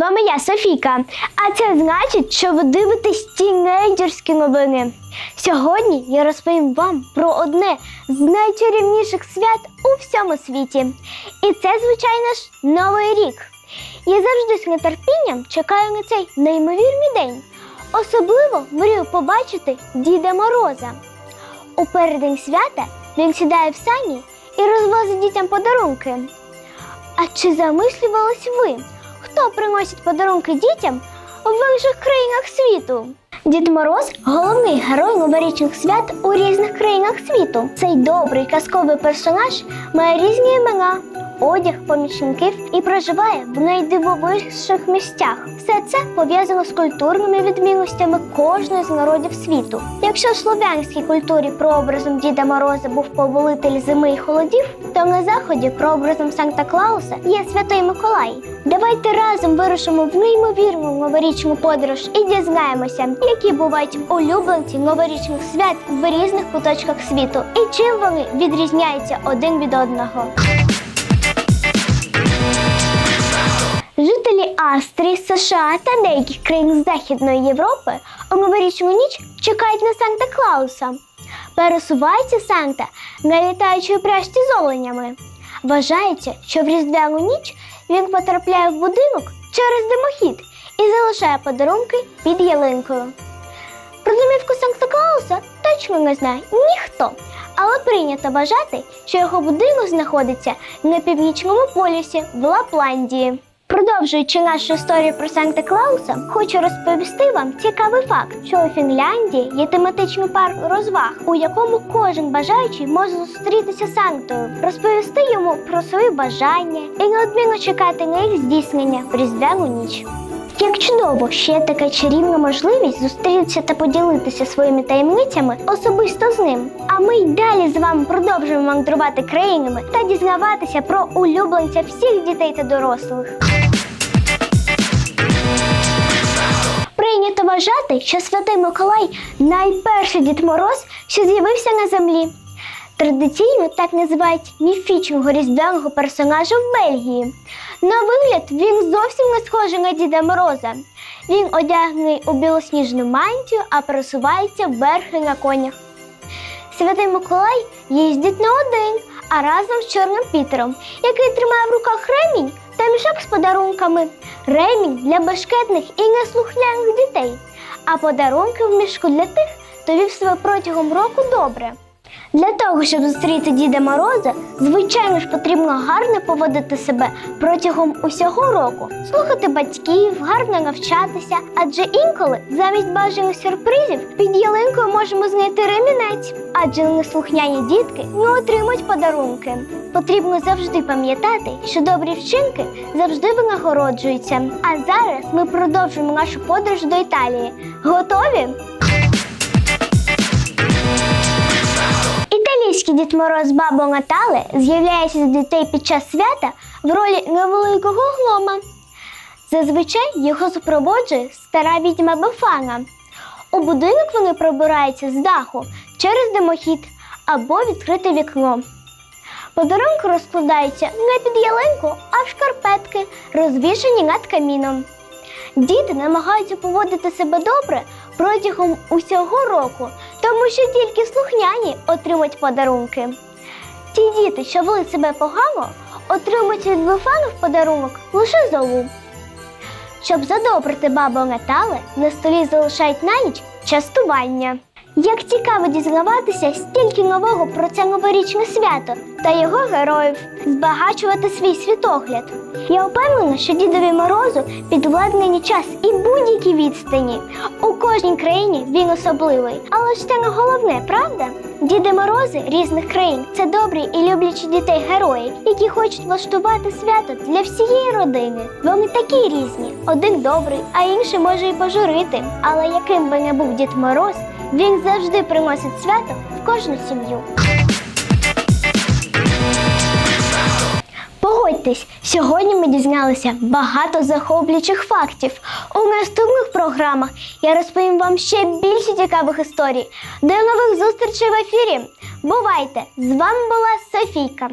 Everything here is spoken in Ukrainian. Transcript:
Вами я, Софійка. А це значить, що ви дивитесь тінейджерські новини. Сьогодні я розповім вам про одне з найчарівніших свят у всьому світі. І це, звичайно ж, Новий рік. Я завжди з нетерпінням чекаю на цей неймовірний день. Особливо мрію побачити Діда Мороза. У переддень свята він сідає в сані і розвозить дітям подарунки. А чи замислювались ви, хто приносить подарунки дітям в інших країнах світу? Дід Мороз головний герой новорічних свят у різних країнах світу. Цей добрий казковий персонаж має різні імена, одяг, помічників і проживає в найдивовижніших місцях. Все це пов'язано з культурними відмінностями кожного з народів світу. Якщо в слов'янській культурі прообразом Діда Мороза був повелитель зими і холодів, то на заході прообразом Санта Клауса є святий Миколай. Давайте разом вирушимо в неймовірну новорічну подорож і дізнаємося, які бувають улюбленці новорічних свят в різних куточках світу і чим вони відрізняються один від одного. Жителі Австрії, США та деяких країн Західної Європи у новорічну ніч чекають на Санта Клауса. Пересувається Санта на літаючій пряжці з оленями. Вважається, що в різдвяну ніч він потрапляє в будинок через димохід і залишає подарунки під ялинкою. Про домівку Санта Клауса точно не знає ніхто, але прийнято вважати, що його будинок знаходиться на північному полюсі в Лапландії. Продовжуючи нашу історію про Санта Клауса, хочу розповісти вам цікавий факт, що у Фінляндії є тематичний парк розваг, у якому кожен бажаючий може зустрітися з Сантою, розповісти йому про свої бажання і неодмінно чекати на їх здійснення в різдвяну ніч. Як чудово, що є така чарівна можливість зустрітися та поділитися своїми таємницями особисто з ним. А ми й далі з вами продовжуємо мандрувати країнами та дізнаватися про улюбленця всіх дітей та дорослих. Прийнято вважати, що Святий Миколай найперший Дід Мороз, що з'явився на землі. Традиційно так називають міфічного різдвяного персонажа в Бельгії. На вигляд він зовсім не схожий на Діда Мороза. Він одягнений у білосніжну мантію, а пересувається верхи на конях. Святий Миколай їздить не один, а разом з Чорним Пітером, який тримає в руках ремінь та мішок з подарунками. Ремінь для бешкетних і неслухняних дітей, а подарунки в мішку для тих, хто вів себе протягом року добре. Для того, щоб зустріти Діда Мороза, звичайно ж потрібно гарно поводити себе протягом усього року, слухати батьків, гарно навчатися, адже інколи замість бажаних сюрпризів під ялинкою можемо знайти ремінець, адже неслухняні дітки не отримують подарунки. Потрібно завжди пам'ятати, що добрі вчинки завжди винагороджуються. А зараз ми продовжуємо нашу подорож до Італії. Готові? Італійський Дід Мороз Бабо Натале з'являється до дітей під час свята в ролі невеликого гнома. Зазвичай його супроводжує стара відьма Бефана. У будинок вони пробираються з даху через димохід або відкрите вікно. Подарунки розкладаються не під ялинку, а в шкарпетки, розвішані над каміном. Діти намагаються поводити себе добре протягом усього року, тому що тільки слухняні отримують подарунки. Ті діти, що вели себе погано, отримують від Бефану в подарунок лише золу. Щоб задобрити бабу Натали, на столі залишають на ніч частування. Як цікаво дізнаватися стільки нового про це новорічне свято та його героїв, збагачувати свій світогляд. Я впевнена, що дідові морозу підвладнені час і будь-які відстані. У кожній країні він особливий. Але ж це не головне, правда? Діди Морози різних країн це добрі і люблячі дітей герої, які хочуть влаштувати свято для всієї родини. Вони такі різні: один добрий, а інший може і пожурити. Але яким би не був Дід Мороз, він завжди приносить свято в кожну сім'ю. Погодьтесь, сьогодні ми дізналися багато захоплюючих фактів. У наступних програмах я розповім вам ще більше цікавих історій. До нових зустрічей в ефірі. Бувайте! З вами була Софійка.